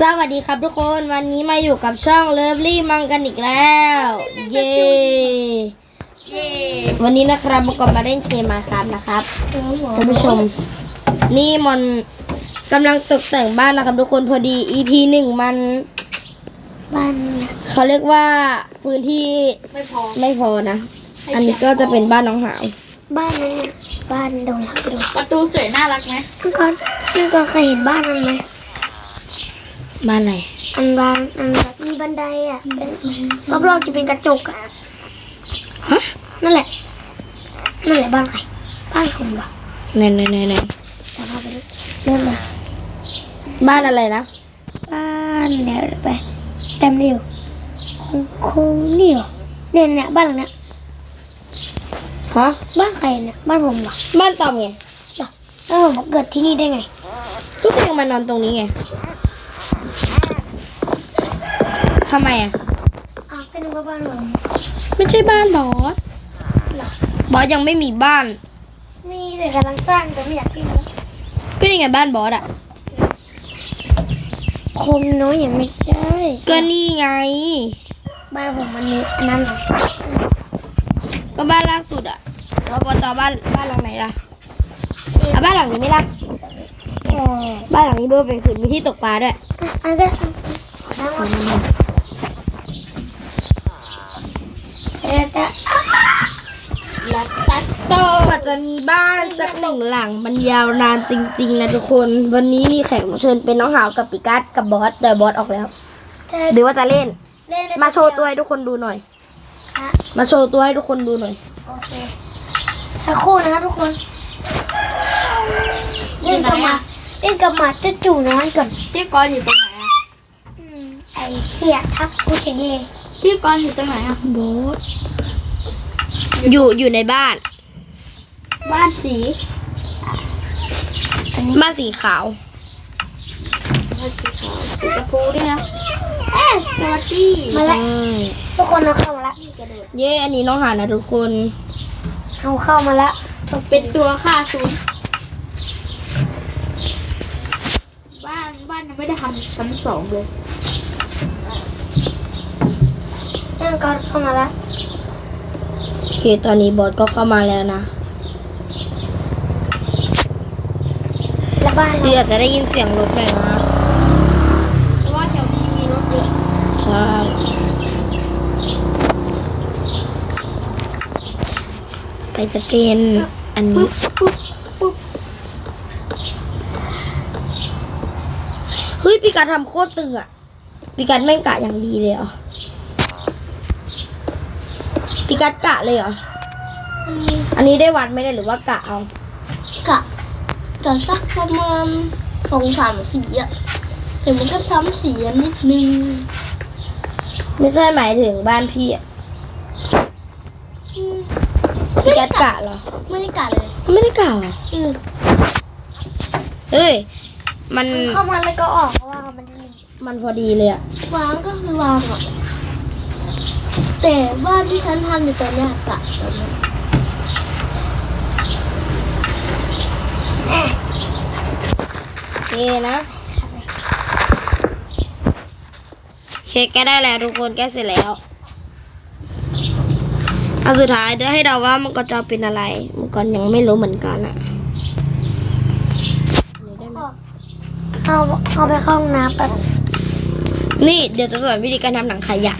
สวัสดีครับทุกคนวันนี้มาอยู่กับช่องเลิฟลี่มังกันอีกแล้ว เย้เย่วันนี้นะครับประกอบมาเล่นเกมมาครับนะครับท่านผู้ชม นี่มันกำลังตกแต่งบ้านนะครับทุกคนพอดี EP หนึ่งมันบ้านเขาเรียกว่าพื้นที่ไม่พอไม่พอนะ อันนี้ก็จะเป็นบ้านน้องหาวบ้านนั้นน่ะบ้านดงฮักดงประตูสวยน่ารักไหมพี่ก่อนพี่ก่อนเคยเห็นบ้านนั้นไหม บ้านอะไรอันบ้านอันแบบมีบันไดอะเป็นรอบๆจะเป็นกระจกอะฮะนั่นแหละ นั่นแหละบ้านใครบ้านผมเหรอไหนไหนไหนไหนจะพาไปดูเริ่มเลยบ้านอะไรนะบ้านเดี๋ยวไปจำเดียวคงคงนี่เหรอเนี่ยเนี่ยบ้านหลังเนี้ยฮะบ้านใครเนี่ยบ้านผมเหรอบ้านตอมไงเหรอแล้วผมเกิดที่นี่ได้ไงก็ยังมานอนตรงนี้ไง ทำไมอะ อ้าวก็นึกว่าบ้านผมไม่ใช่บ้านบอส เหรอบอสยังไม่มีบ้าน มีแต่กำลังสร้างแต่ไม่อยากขึ้นนะก็ยังไงบ้านบอสอะ คมน้อยอย่างไม่ใช่ ก็นี่ไง บ้านผมมันมีอันนั้นเหรอก็บ้านล่าสุดอะแล้วบอสจะเอาบ้านบ้านหลังไหนล่ะเอาบ้านหลังนี้ไหมล่ะ เออบ้านหลังนี้เบอร์เฟกสุดมีที่ตกปลาด้วย อันก็ขอนั่งก่อนเดี๋ยวจะ ลัดตัดโตกว่าจะมีบ้านสักหนึ่งหลังมันยาวนานจริง ๆ นะทุกคน วันนี้มีแขกรับเชิญเป็นน้องหาวกับปิกัสกับบอสแต่บอสออกแล้วจะหรือว่าจะเล่น เล่นได้มาโชว์ตัวให้ทุกคนดูหน่อย ฮะมาโชว์ตัวให้ทุกคนดูหน่อย โอเค สักครู่นะครับทุกคนเล่นกับหมาเล่นกับหมาจะจู่น้อยก่อนพี่กรณ์อยู่ตรงไหนอะอืมไอ้เหี้ยทับกูเฉยเลยพี่กรณ์อยู่ตรงไหนอะบอส อยู่อยู่ในบ้าน บ้านสีบ้านสีขาวบ้านสีขาวสีชมพูด้วยนะเอ๊ะสวัสดีมาละทุกคนเอาเข้ามาละเย้อันนี้น้องหานะทุกคนเอาเข้ามาละเป็นตัวค่าศูนย์บ้านบ้านยังไม่ได้ทำชั้นสองเลยเล่นก่อนเข้ามาละ โอเคตอนนี้บอสก็เข้ามาแล้วนะแล้วบ้านคืออาจจะได้ยินเสียงรถหน่อยนะเพราะว่าแถวนี้มีรถเยอะใช่ไปจะเป็นอันนี้ ปุ๊บปุ๊บเฮ้ยปีการทำโคตรตึงอะปีการแม่งกะอย่างดีเลยเหรอปี การกะเลยเหรอ อันนี้ได้วัดไหมเนี่ยหรือว่ากะเอา กะกะสักประมาณสองสามสีอะแต่มันก็ซ้ำสีอะนิดนึง ไม่ใช่หมายถึงบ้านพี่อะปีการกะเหรอ ไม่ได้กะเลยไม่ได้กะเหรออืมเฮ้ย มันเข้ามาแล้วก็ออกเพราะว่ามันดีมันพอดีเลยอะวางก็คือวางอะ แต่บ้านที่ฉันทำอยู่ตอนเนี้ยกะตอนเนี้ยโอเคนะเคกแกได้แล้วทุกคนแกเสร็จแล้วอันสุดท้ายเดี๋ยวให้เดาว่ามันก็จะเป็นอะไรมันก็ยังไม่รู้เหมือนกันอะเข้าเข้าไปเข้าห้องน้ำแบบนี่เดี๋ยวจะสอนวิธีการทำหนังขยะ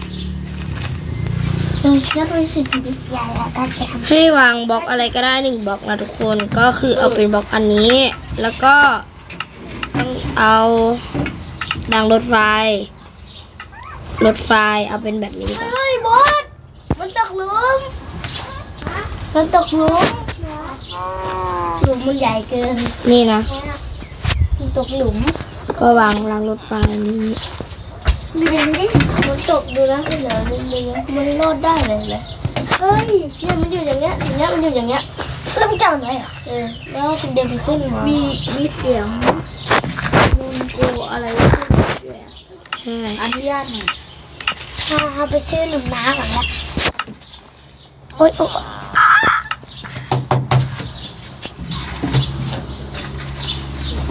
แล้วบริสุทธิ์ดิบใหญ่ละการจะทให้วางบล็อกอะไรก็ได้หนึ่งบล็อกนะทุกคนก็คือเอาเป็นบล็อกอันนี้ แล้วก็ต้องเอารางรถไฟ รถไฟเอาเป็นแบบนี้ก่อนำเฮ้ยบอสมันตกหลุมมันตกหลุมหลุมมันใหญ่เกินนี่นะมันตกหลุม ก็วางรางรถไฟนี้ ดูดิมันตกดูนะเหลือนิดนึงนะมันรอดได้เลยเลยเฮ้ยเนี่ยมันอยู่อย่างเงี้ยอย่างเงี้ยมันอยู่อย่างเงี้ยแล้วมันจับมันไว้เหรอเออแล้วมันเดินขึ้นมามีมีเสียงมูนโกอะไรขึ้นมาด้วยอะใช่อนุญาตหน่อยเอาเอาไปซื้อหนุ่มน้ำก่อนละโอ๊ยโอ๊ย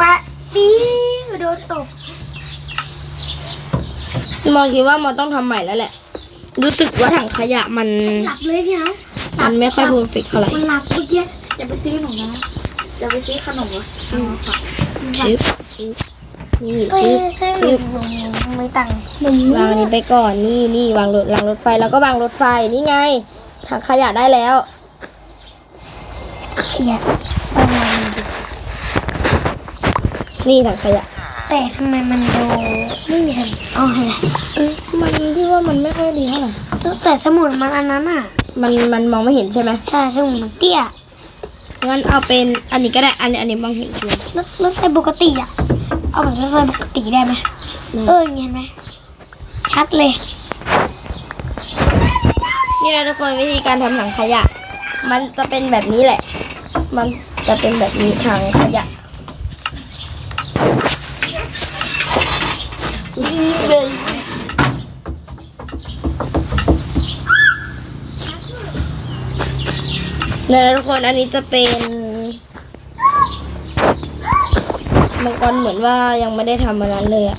ปะปีโดนตบ มองคิดว่ามอต้องทำใหม่แล้วแหละ รู้สึกว่าถังขยะมันหลับเลยเนี่ยมันไม่ค่อยเพอร์เฟกต์เท่าไหร่มันหลับเมื่อกี้จะไปซื้อขนมนะจะไปซื้อขนมเหรอเอามาฝากชิปชิปนี่เอ้ยชิปซื้อชิปไม่ตังค์วางอันนี้ไปก่อนนี่นี่วางรถรางรถไฟแล้วก็วางรถไฟนี่ไงถังขยะได้แล้วเขียดประมาณนี้นี่ถังขยะแต่ทำไมมันดูไม่มีสมุดอ๋อ เห็นแล้วเอ้ยมันที่ว่ามันไม่ค่อยดีเท่าไหร่แต่สมุดมันอันนั้นอะ มันมันมองไม่เห็นใช่ไหมใช่สมุดมันเตี้ยงั้นเอาเป็นอันนี้ก็ได้ อันนี้อันนี้มองเห็นชัวร์รถรถไฟปกติอะ เอาแบบรถไฟปกติได้ไหมได้เอออย่างเงี้ยเห็นไหมชัดเลยนี่นะทุกคนวิธีการทำถังขยะ มันจะเป็นแบบนี้แหละ มันจะเป็นแบบนี้ถังขยะ นี่เลยนะทุกคนอันนี้จะเป็นมังกรเหมือนว่ายังไม่ได้ทำอันนั้นเลยอะ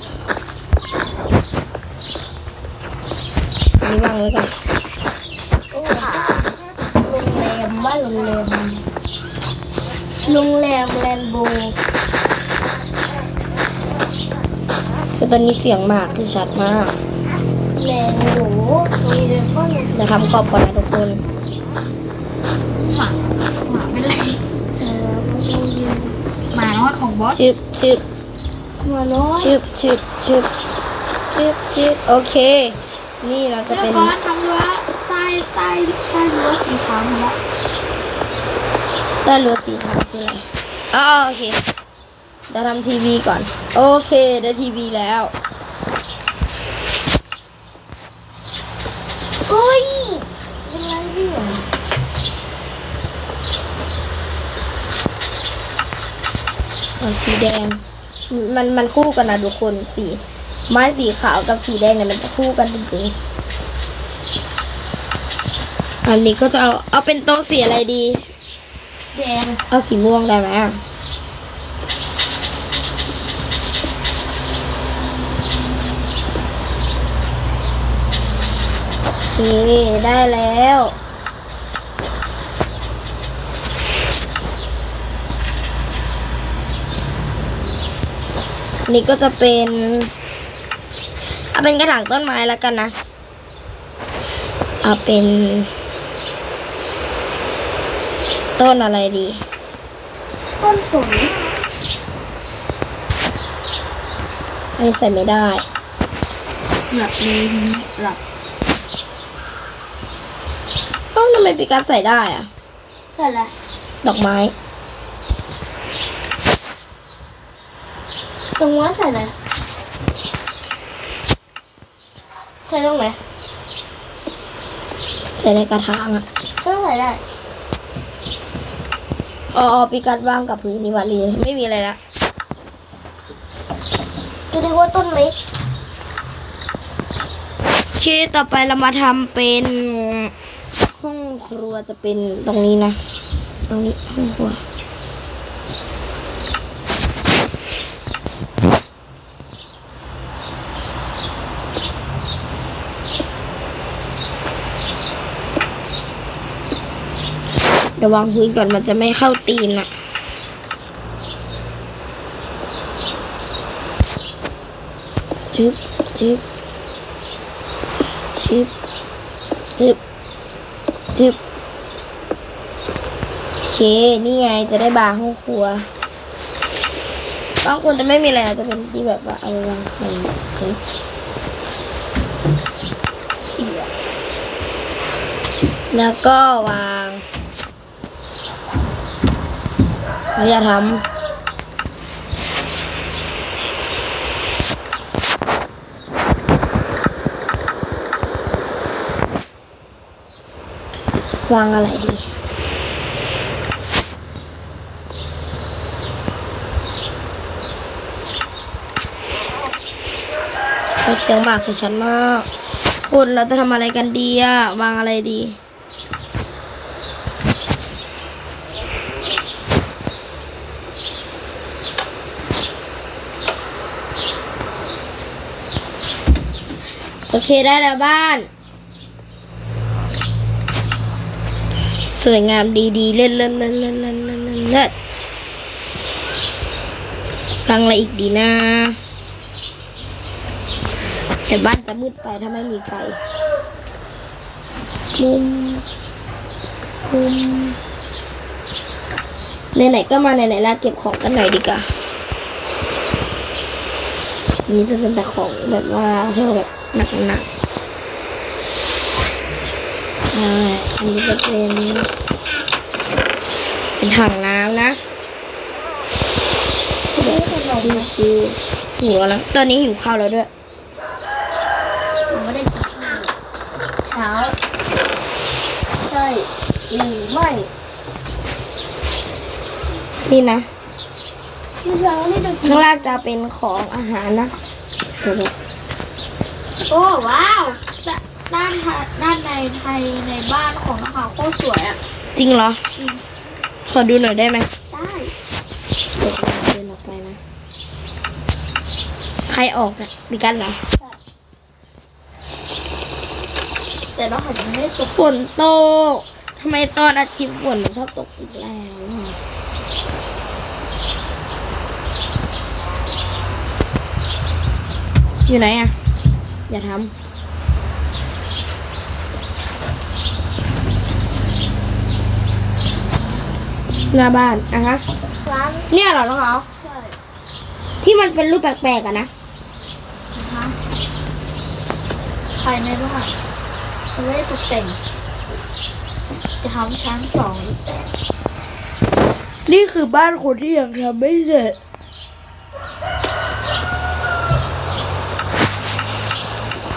อันนี้วางไว้ก่อนโรงแรมว่าโรงแรมโรงแรมแลนโบ ตอนนี้เสียงหมากคือชัดมากแลนโบโรงแรมก็โรงแรมเดี๋ยวทำกรอบก่อนนะทุกคนหมาหมาไม่ได้เออโรงแรมหมาน้อยของบอสชึบชึบหัวน้อยชึบชึบชึบชึบชึบโอเค นี่เราจะเดี๋เป็ยวนก่อนทำรั้วใต้ใต้ใต้รั้วสีขาวมาแล้วใต้รั้วสีขาวคืออะไรอ๋อโอเค เดี๋ยวทำทีวีก่อน โอเคได้ทีวีแล้วอุ้ยอะไรเนี่ยเอาสีแดง มันมันคู่กันนะทุกคนสีไม้สีขาวกับสีแดงเนี่ยมันจะคู่กันจริงๆ อันนี้ก็จะเอาเอาเป็นโต๊ะสีอะไรดี แดง เอาสีม่วงได้ไหมอะโอเค ได้แล้ว นี่ก็จะเป็นเอาเป็นกระถางต้นไม้แล้วกันนะ เอาเป็น ต้นอะไรดี ต้นสนอันนี้ใส่ไม่ได้ หลับเลยทีนี้หลับเอ้าทำไมปีกัสใส่ได้อะใช่แล้วดอกไม้ตรงว่าใส่ไหนใส่ตรงไหนใส่ในกระถางอะก็ใส่ได้อ๋ออ๋อปีกัสวางกับพื้นนี่หวันลีไม่มีอะไรละจะเรียกว่าต้นเล็กโอเคต่อไปเรามาทำเป็น ห้องครัวจะเป็นตรงนี้นะ ตรงนี้ห้องครัวเดี๋ยววางพื้นก่อนมันจะไม่เข้าตีนอะจึ๊บจึ๊บจึ๊บจึ๊บ จึบโอเค นี่ไงจะได้บาร์ห้องครัวบางคนจะไม่มีอะไรอาจจะเป็นที่แบบว่าเอาวางของแล้วก็วางอย่าทำ วางอะไรดีเขาเสียงหมากคือชัดมากคุณเราจะทำอะไรกันดีอะวางอะไรดีโอเคได้แล้วบ้าน สวยงามดีๆ เล่นเล่นเล่นๆล่นเล่นๆล่นเล่นฟังอะไรอีกดีนะแต่บ้านจะมืดไปถ้าไม่มีไฟมุมมุมไหนๆก็มาไหนๆแล้วเก็บของกันหน่อยดีกว่านี่จะเป็นแต่ของแบบว่าเท่แบบหนักๆ ช่อันนี้จะเป็น เป็นถังน้ำนะชิวๆหิวแล้วตอนนี้หิวข้าวแล้วด้วยผมไม่ได้กินข้าวเช้าใช่หรือไม่นี่นะเมื่อเช้านี่เรากินข้างล่างจะเป็นของอาหารนะเดี๋ยวดูโอ้ว้าว ด้ด้านทะด้านในไทยในบ้านของนะคะโคตรสวยอะ จริงเหรอ ขอดูหน่อยได้ไหมได้เดี๋ยวเราเดินออกไปนะ ใครออกอะมีกันเหรอ แต่เราอาจจะไม่ได้ตกฝนตกทำไมตอนอาทิตย์ฝนมันชอบตกอีกแล้วอะอยู่ไหนอะอย่าทำ หน้าบ้านอะฮะร้านเนี่ยเหรอน้องเขาใช่ที่มันเป็นรูปแปลกๆอะนะนะคะภายในบ้านเขาไม่ได้ตกแต่งจะทำชั้นสองนี่คือบ้านคนที่ยังทำไม่เสร็จ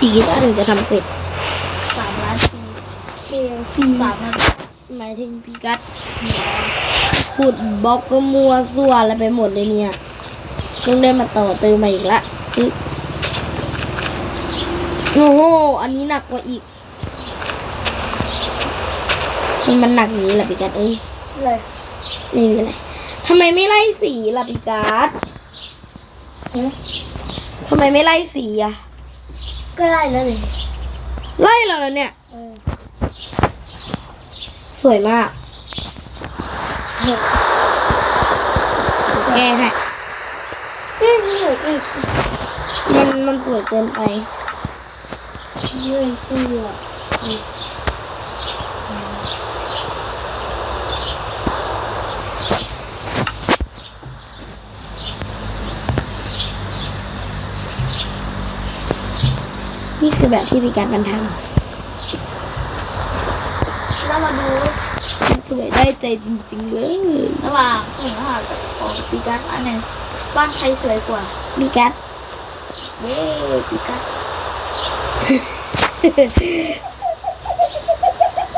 อีกกี่ด้านถึงจะทำเสร็จสามล้านปีเพียงสี่สามล้านหมายถึงพี่กัด ขุดบล็อกก็มัวสั่วอะไรไปหมดเลยเนี่ยต้องได้มาต่อเติมมาอีกละอึ๊บโอ้โห อันนี้หนักกว่าอีก มันมันหนักอย่างนี้แหละพี่กัดเอ้ยเลยไม่มีอะไรทำไมไม่ไล่สีล่ะพี่กัดทำไมไม่ไล่สีอะก็ได้แล้วนี่ไล่เราแล้วเนี่ยเออสวยมาก แกค่ะมันมันสวยเกินไปเยอะที่เยอะนี่คือแบบที่มีการกันทำ วยได้ใจจริง ๆ เลยระหว่างของอาหารกับของปีกัสอันไหนบ้านใครสวยกว่าพี่กัดเย้ปีกัส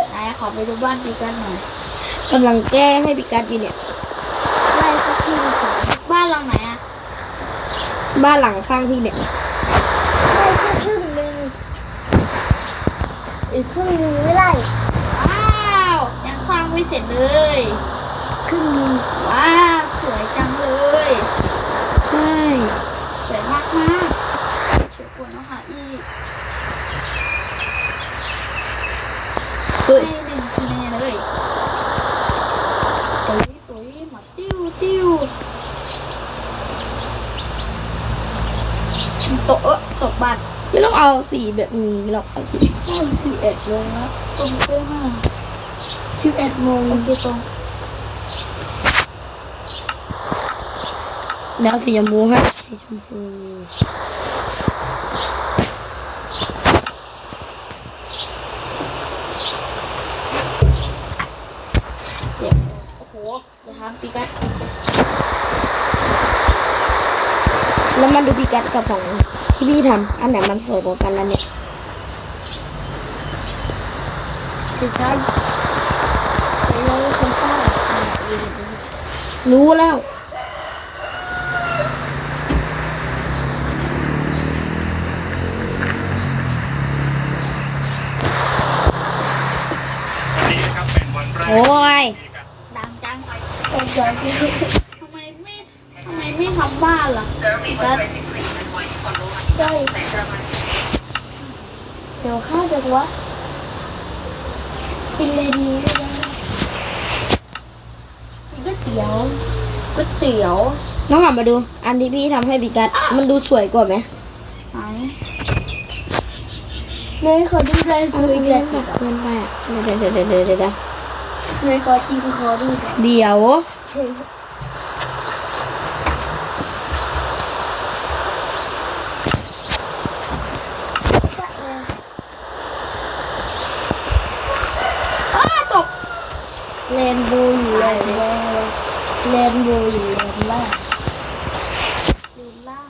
ไหนขอไปดูบ้านปีกัสหน่อยกำลังแก้ให้พี่กัดอยู่เนี่ยไล่สักครึ่งสองบ้านหลังไหนอะบ้านหลังข้างพี่เนี่ยไล่แค่ครึ่งหนึ่งอีกครึ่งหนึ่งไม่ไล่ ว้าวยังสร้าง ไม่เสร็จเลยครึ่งหนึ่งว้าวสวยจังเลย ใช่สวยมากมากๆสวยกว่าน้องหาอีกเฮ้ยให้หนึ่งคะแนนเลยตุ้ยตุ้ยมาติ้วติ้วตกเออตกบัตรไม่ต้องเอาสีแบบนี้หรอกเอาสีใช่สิบเอ็ดโมงแล้วตรงเพื่อห้า สิบเอ็ดโมงโอเคตรงแล้วสีชมพูให้สีชมพูเสียงโอ้โหจะทำปีกัสแล้วมาดูพี่กัดกับของที่พี่ทำอันไหนมันสวยกว่ากันแล้วเนี่ยสุด รู้แล้ว นี่นะครับเป็นวันแรกโอ้ยดังจังตกใจทำไมไม่ทำไมไม่ทำบ้านล่ะปีกัสใช่ดี๋ยวข้าวจะวะกินเลยดีได้ไหมก๋วย เตี๋ยวก๋วยเตี๋ยวน้องหันมาดู อันที่พี่ทำให้บิกัสมันดูสวยกว่าไหมไหนเนยขอดูลายสวยเกิเลยนไปเกินไปอะเดี๋ยวเดี๋ยวเดี๋ยวเดี๋ยวเดี๋ยวเดี๋ยวเนยขอจริงขอดูหน่อยเดี๋ยว เรนโบว์อยู่เลย เรนโบว์อยู่เลนล่างเลนล่าง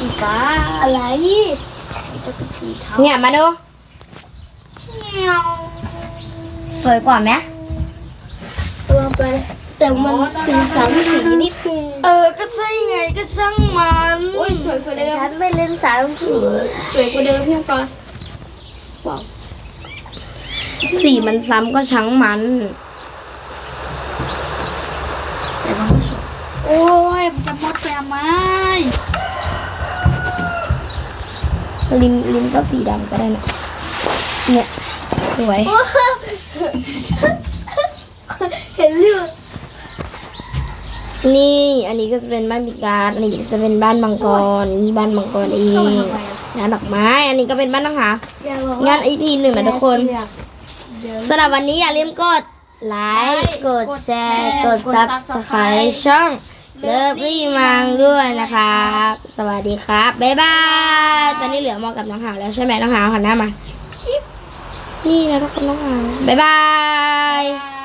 อีกาอะไรจะเป็นสีเทาเนี่ยมาดูเงี้ยวสวยกว่าไหมตัวไปแต่มันสีสันสีนิดนึงเออก็ใช่ไงก็ช่างมันโอ้ยสวยกว่าเดิมฉันไม่เล่นสามสีสวยกว่าเดิมพี่มังกรสีมันซ้ำก็ช่างมัน แต่มันไม่สวย โอ้ยมันจะมดแซมไหมริมริมก็สีดำก็ได้นะเนี่ยสวย เห็นเลือดนี่อันนี้ก็จะเป็นบ้านบิการอันนี้จะเป็นบ้านมังกรนี่บ้านมังกรเองงานดอกไม้ อันนี้ก็เป็นบ้านนะคะอยากบอกงาว่านอีพีหนึ่งนะทุกคนอยากเดี๋ยวสำหรับวันนี้อย่าลืมกดไลค์กดแชร์ กดซับสไครต์ช่อง เลิฟรี่มังด้วยนะครับ สวัสดีครับบ๊ายบาย ตอนนี้เหลือมอกับน้องหาวแล้วใช่ไหมน้องหาวหันหน้ามา นี่นะทุกคนน้องหาวบ๊ายบายบาย